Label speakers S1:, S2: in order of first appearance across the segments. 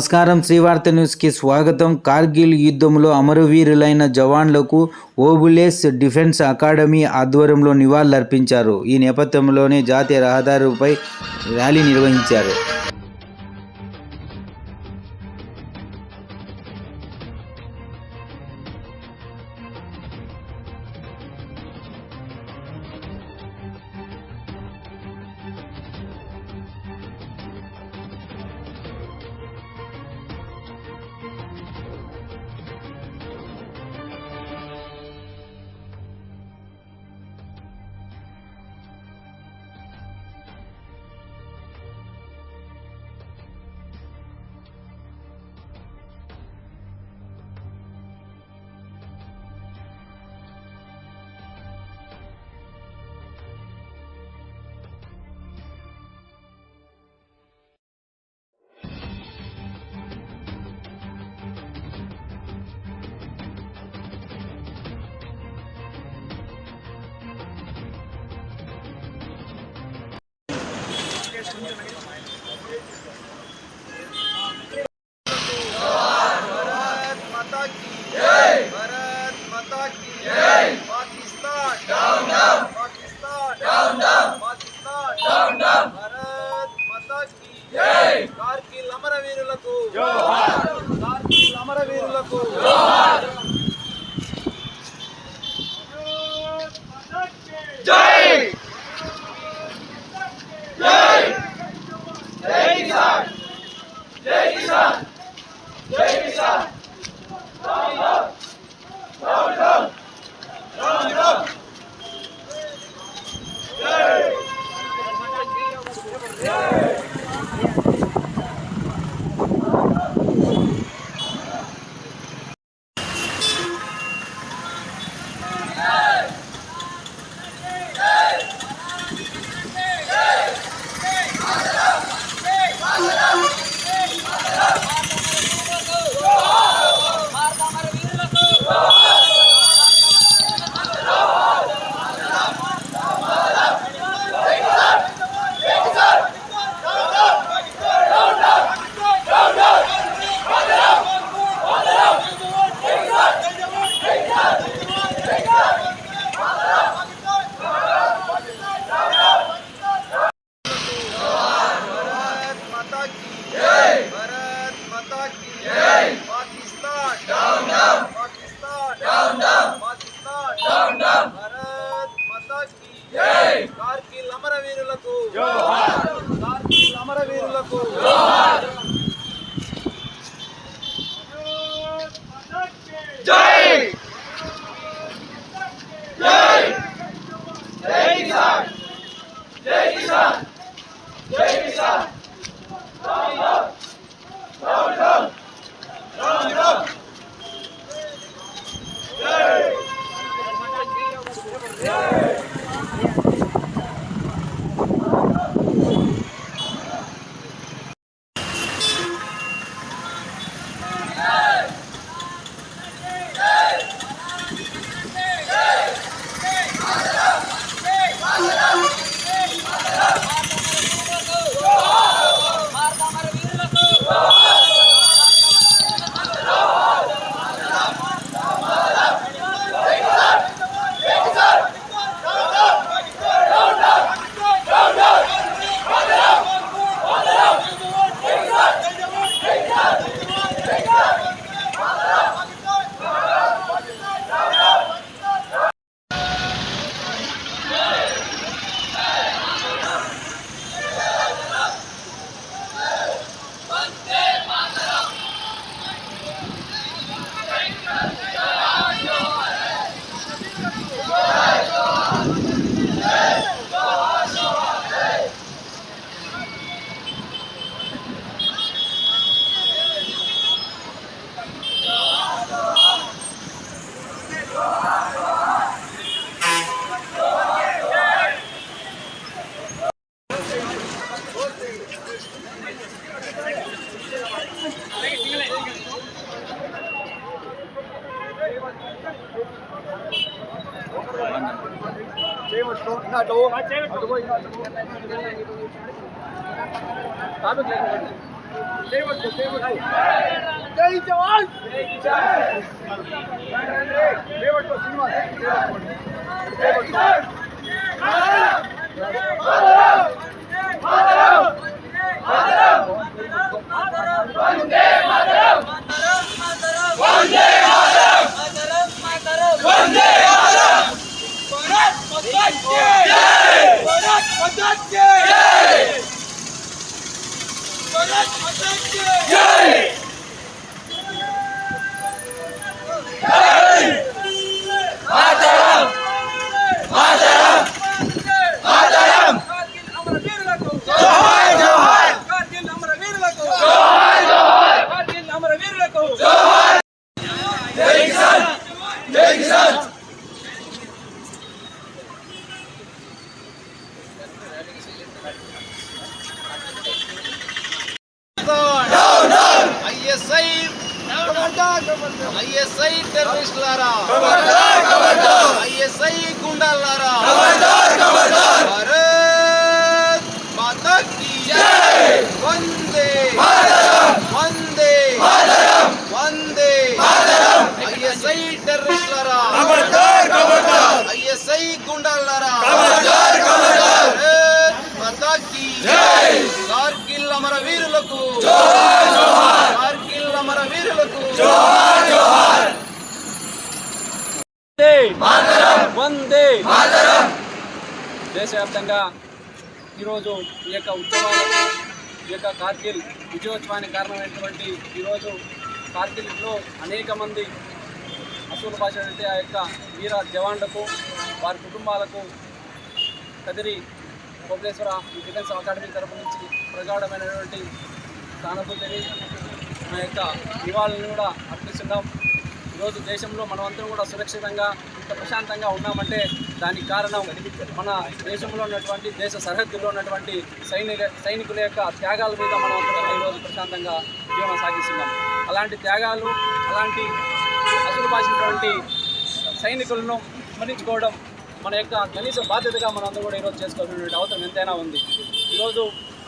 S1: నమస్కారం. శ్రీవార్త న్యూస్కి స్వాగతం. కార్గిల్ యుద్ధంలో అమరవీరులైన జవాన్లకు ఓబులేస్ డిఫెన్స్ అకాడమీ ఆధ్వర్యంలో నివాళులర్పించారు. ఈ నేపథ్యంలోనే జాతీయ రహదారిపై ర్యాలీ నిర్వహించారు.
S2: మహారాజ్ కార్గిల్ అమరవీరులకు కార్గిల్ అమరవీరులకు జై జై కిసాన్! జై కిసాన్! జై కిసాన్! జై
S1: జవాన్ సినిమా ಜೈ ಜೈ వందే
S2: దేశవ్యాప్తంగా ఈరోజు ఈ యొక్క ఉత్సవాలు ఈ యొక్క కార్గిల్ విజయోత్సవానికి కారణమైనటువంటి ఈరోజు కార్గిల్లో అనేక మంది అసూలు భాష అంటే ఆ యొక్క వీర జవాన్లకు వారి కుటుంబాలకు కదిరి కోపలేశ్వర డిఫెన్స్ అకాడమీ తరపు నుంచి ప్రగాఢమైనటువంటి సానుభూతిని మా యొక్క నివాళులను కూడా అర్పిస్తున్నాం. ఈరోజు దేశంలో మనమందరం కూడా సురక్షితంగా ఇంత ప్రశాంతంగా ఉన్నామంటే దానికి కారణం మన దేశంలో ఉన్నటువంటి దేశ సరిహద్దుల్లో ఉన్నటువంటి సైనిక సైనికుల యొక్క త్యాగాల మీద మనం అందరం ఈరోజు ప్రశాంతంగా జీవనం సాగిస్తున్నాం. అలాంటి త్యాగాలు అలాంటి అసలు పాసినటువంటి సైనికులను స్మరించుకోవడం మన యొక్క కనీస బాధ్యతగా మనం అందరూ కూడా ఈరోజు చేసుకోవాల్సినటువంటి అవసరం ఎంతైనా ఉంది. ఈరోజు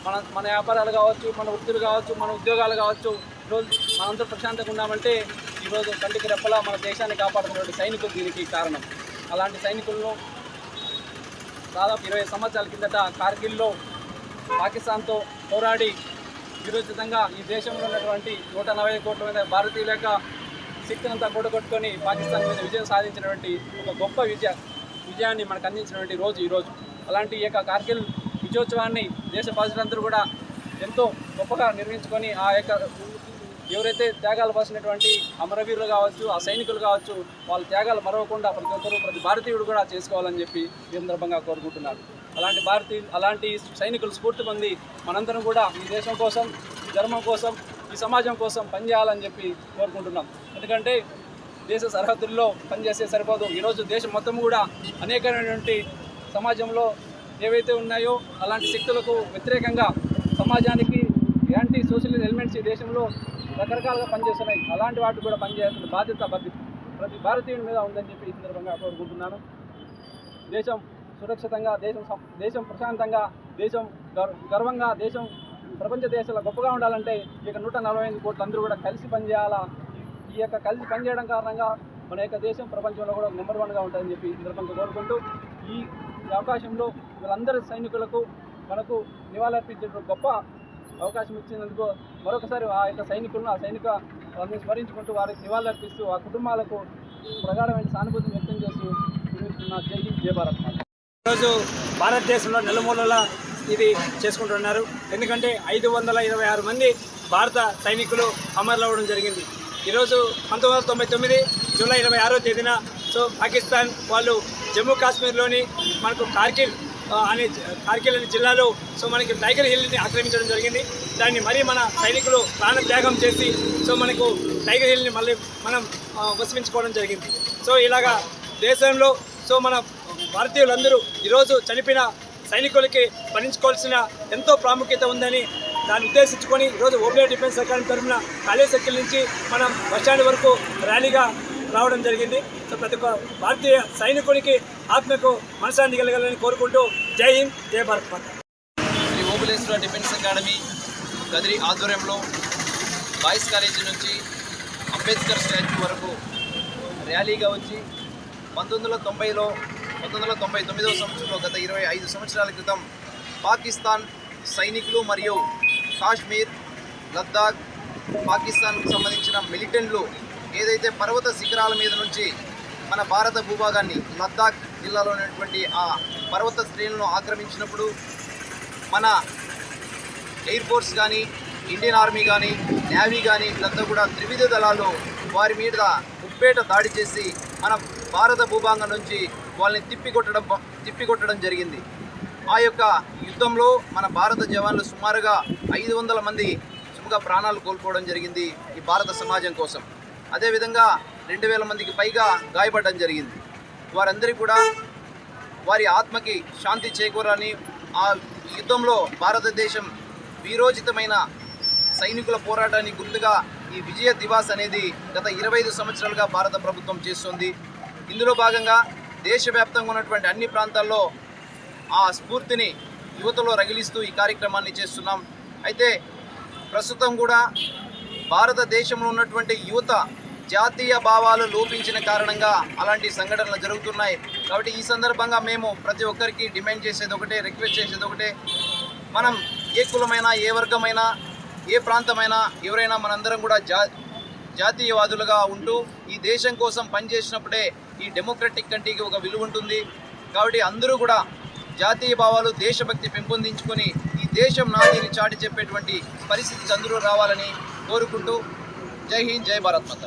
S2: మన మన వ్యాపారాలు కావచ్చు మన వృత్తులు కావచ్చు మన ఉద్యోగాలు కావచ్చు ఈరోజు మనందరూ ప్రశాంతంగా ఉన్నామంటే ఈరోజు కంటికి రెప్పలా మన దేశాన్ని కాపాడుతున్నటువంటి సైనికులు దీనికి కారణం. అలాంటి సైనికులను దాదాపు ఇరవై సంవత్సరాల కిందట కార్గిల్లో పాకిస్తాన్తో పోరాడి విరోచితంగా ఈ దేశంలో ఉన్నటువంటి నూట నలభై కోట్ల మీద భారతీయుల యొక్క శక్తినంతా కూడగొట్టుకొని పాకిస్తాన్ మీద విజయం సాధించినటువంటి ఒక గొప్ప విజయ విజయాన్ని మనకు అందించినటువంటి రోజు ఈరోజు అలాంటి ఈ యొక్క కార్గిల్ విజయోత్సవాన్ని దేశ ప్రజలందరూ కూడా ఎంతో గొప్పగా నిర్వహించుకొని ఆ యొక్క ఎవరైతే త్యాగాలు పోసినటువంటి అమరవీరులు కావచ్చు ఆ సైనికులు కావచ్చు వాళ్ళ త్యాగాలు మరవకుండా ప్రతి ఒక్కరూ ప్రతి భారతీయుడు కూడా చేసుకోవాలని చెప్పి ఈ సందర్భంగా కోరుకుంటున్నాను. అలాంటి భారతీయులు అలాంటి సైనికులు స్ఫూర్తి పొంది మనందరం కూడా ఈ దేశం కోసం ఈ ధర్మం కోసం ఈ సమాజం కోసం పనిచేయాలని చెప్పి కోరుకుంటున్నాం. ఎందుకంటే దేశ సరిహద్దుల్లో పనిచేస్తే సరిపోదు. ఈరోజు దేశం మొత్తం కూడా అనేకమైనటువంటి సమాజంలో ఏవైతే ఉన్నాయో అలాంటి శక్తులకు వ్యతిరేకంగా సమాజానికి యాంటీ సోషల్ ఎలిమెంట్స్ ఈ దేశంలో రకరకాలుగా పనిచేస్తున్నాయి. అలాంటి వాటికి కూడా పనిచేయాల్సిన బాధ్యత ప్రతి ప్రతి భారతీయుడి మీద ఉందని చెప్పి ఈ సందర్భంగా కోరుకుంటున్నాను. దేశం సురక్షితంగా దేశం దేశం ప్రశాంతంగా దేశం గర్వంగా దేశం ప్రపంచ దేశాల గొప్పగా ఉండాలంటే ఇక నూట నలభై ఐదు కోట్లు అందరూ కూడా కలిసి పనిచేయాలా? ఈ యొక్క కలిసి పనిచేయడం కారణంగా మన యొక్క దేశం ప్రపంచంలో కూడా నెంబర్ వన్గా ఉంటుందని చెప్పి ఈ సందర్భంగా కోరుకుంటూ ఈ అవకాశంలో వీళ్ళందరి సైనికులకు మనకు నివాళులర్పించే గొప్ప అవకాశం ఇచ్చినందుకు మరొకసారి ఆ యొక్క సైనికులను ఆ సైనిక వాళ్ళని స్మరించుకుంటూ వారికి నివాళులర్పిస్తూ ఆ కుటుంబాలకు ప్రగాఢమైన సానుభూతిని వ్యక్తం చేస్తూ జై హింద్ భారత్
S3: ఈరోజు భారతదేశంలో నలుమూలల ఇది చేసుకుంటున్నారు. ఎందుకంటే ఐదు వందల ఇరవై ఆరు మంది భారత సైనికులు అమరులవ్వడం జరిగింది. ఈరోజు పంతొమ్మిది వందల తొంభై తొమ్మిది జూలై ఇరవై ఆరో తేదీన సో పాకిస్తాన్ వాళ్ళు జమ్మూ కాశ్మీర్లోని మనకు కార్గిల్ అనే జ- కార్గిల్ అనే జిల్లాలో సో మనకి టైగర్ హిల్ని ఆక్రమించడం జరిగింది. దాన్ని మరీ మన సైనికులు ప్రాణత్యాగం చేసి సో మనకు టైగర్ హిల్ని మళ్ళీ మనం ఆ, జరిగింది. సో ఇలాగా దేశంలో సో మన భారతీయులందరూ ఈరోజు చనిపోయిన సైనికులకి భరించుకోవాల్సిన ఎంతో ప్రాముఖ్యత ఉందని దాన్ని ఉద్దేశించుకొని ఈరోజు ఓబీఐ డిఫెన్స్ అకాడమీ తరఫున ఖాళీ సర్కిల్ నుంచి మనం బస్టాండ్ వరకు ర్యాలీగా రావడం జరిగింది. సో ప్రతి ఒక్క భారతీయ సైనికునికి ఆత్మకు మనశాంతి కలగాలని కోరుకుంటూ జై హింద్ జై భారత్ మాత.
S2: శ్రీ ఓబులేశ్వర డిఫెన్స్ అకాడమీ
S1: గదిరి ఆధ్వర్యంలో బాయ్స్ కాలేజీ నుంచి అంబేద్కర్ స్టాచ్యూ వరకు ర్యాలీగా వచ్చి పంతొమ్మిది వందల తొంభైలో పంతొమ్మిది వందల తొంభై తొమ్మిదవ సంవత్సరంలో గత ఇరవై ఐదు సంవత్సరాల క్రితం పాకిస్తాన్ సైనికులు మరియు కాశ్మీర్ లద్దాఖ్ పాకిస్తాన్కు సంబంధించిన మిలిటెంట్లు ఏదైతే పర్వత శిఖరాల మీద నుంచి మన భారత భూభాగాన్ని లద్దాఖ్ జిల్లాలో ఉన్నటువంటి ఆ పర్వత శ్రేణులను ఆక్రమించినప్పుడు మన ఎయిర్ ఫోర్స్ కానీ ఇండియన్ ఆర్మీ కానీ నేవీ కానీ వీళ్ళంతా కూడా త్రివిధ దళాలు వారి మీద ముప్పేట దాడి చేసి మన భారత భూభాగం నుంచి వాళ్ళని తిప్పికొట్టడం తిప్పికొట్టడం జరిగింది. ఆ యొక్క యుద్ధంలో మన భారత జవాన్లు సుమారుగా ఐదు వందల మంది సుముగా ప్రాణాలు కోల్పోవడం జరిగింది ఈ భారత సమాజం కోసం. అదేవిధంగా రెండు వేల మందికి పైగా గాయపడడం జరిగింది. వారందరికీ కూడా వారి ఆత్మకి శాంతి చేకూరాలని ఆ యుద్ధంలో భారతదేశం వీరోచితమైన సైనికుల పోరాటానికి గుర్తుగా ఈ విజయ దివాస్ అనేది గత ఇరవై ఐదు సంవత్సరాలుగా భారత ప్రభుత్వం చేస్తుంది. ఇందులో భాగంగా దేశవ్యాప్తంగా ఉన్నటువంటి అన్ని ప్రాంతాల్లో ఆ స్ఫూర్తిని యువతలో రగిలిస్తూ ఈ కార్యక్రమాన్ని చేస్తున్నాం. అయితే ప్రస్తుతం కూడా భారతదేశంలో ఉన్నటువంటి యువత జాతీయ భావాలు లోపించిన కారణంగా అలాంటి సంఘటనలు జరుగుతున్నాయి. కాబట్టి ఈ సందర్భంగా మేము ప్రతి ఒక్కరికి డిమాండ్ చేసేది ఒకటే రిక్వెస్ట్ చేసేది ఒకటే. మనం ఏ కులమైనా ఏ వర్గమైనా ఏ ప్రాంతమైనా ఎవరైనా మనందరం కూడా జా జాతీయవాదులుగా ఉంటూ ఈ దేశం కోసం పనిచేసినప్పుడే ఈ డెమోక్రటిక్ కంట్రీకి ఒక విలువ ఉంటుంది. కాబట్టి అందరూ కూడా జాతీయ భావాలు దేశభక్తి పెంపొందించుకొని ఈ దేశం నాదిని చాటి చెప్పేటువంటి పరిస్థితికి అందరూ రావాలని కోరుకుంటూ జై హింద్ జై భారత్ మాత.